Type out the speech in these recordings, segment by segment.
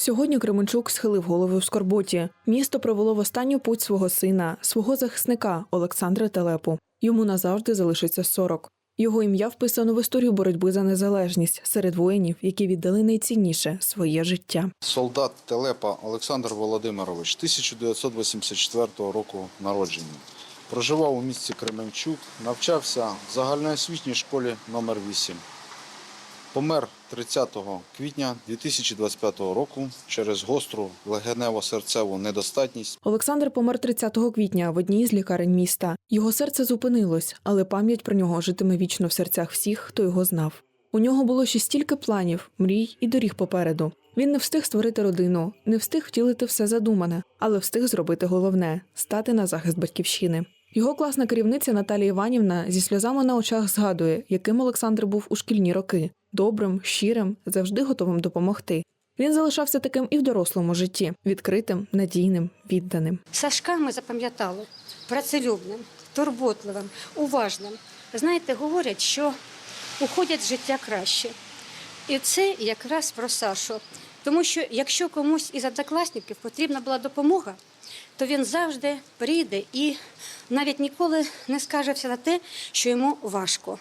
Сьогодні Кременчук схилив голову в скорботі. Місто провело в останню путь свого сина, свого захисника Олександра Телепу. Йому назавжди залишиться 40. Його ім'я вписано в історію боротьби за незалежність серед воїнів, які віддали найцінніше своє життя. Солдат Телепа Олександр Володимирович, 1984 року народження. Проживав у місті Кременчук, навчався в загальноосвітній школі номер 8 Помер 30 квітня 2025 року через гостру легенево-серцеву недостатність Олександр помер 30 квітня в одній з лікарень міста. Його серце зупинилось, але пам'ять про нього житиме вічно в серцях всіх, хто його знав. У нього було ще стільки планів, мрій і доріг попереду. Він не встиг створити родину, не встиг втілити все задумане, але встиг зробити головне стати на захист батьківщини. Його класна керівниця Наталія Іванівна зі сльозами на очах згадує, яким Олександр був у шкільні роки добрим, щирим, завжди готовим допомогти. Він залишався таким і в дорослому житті відкритим, надійним, відданим. Сашка ми запам'ятали працелюбним, турботливим, уважним. Знаєте, говорять, що уходять з життя краще. І це якраз про Сашу. Тому що якщо комусь із однокласників потрібна була допомога, то він завжди прийде і навіть ніколи не скаржився на те, що йому важко.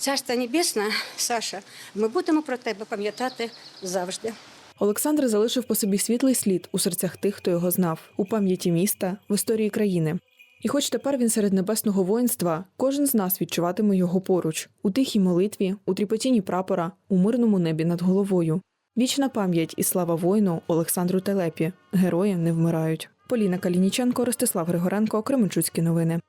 Царство Небесне, Саша, ми будемо про тебе пам'ятати завжди. Олександр залишив по собі світлий слід у серцях тих, хто його знав, у пам'яті міста, в історії країни. І хоч тепер він серед небесного воїнства, кожен з нас відчуватиме його поруч у тихій молитві, у тріпотінні прапора, у мирному небі над головою. Вічна пам'ять і слава воїну Олександру Телепі. Герої не вмирають. Поліна Калініченко, Ростислав Григоренко, Кременчуцькі новини.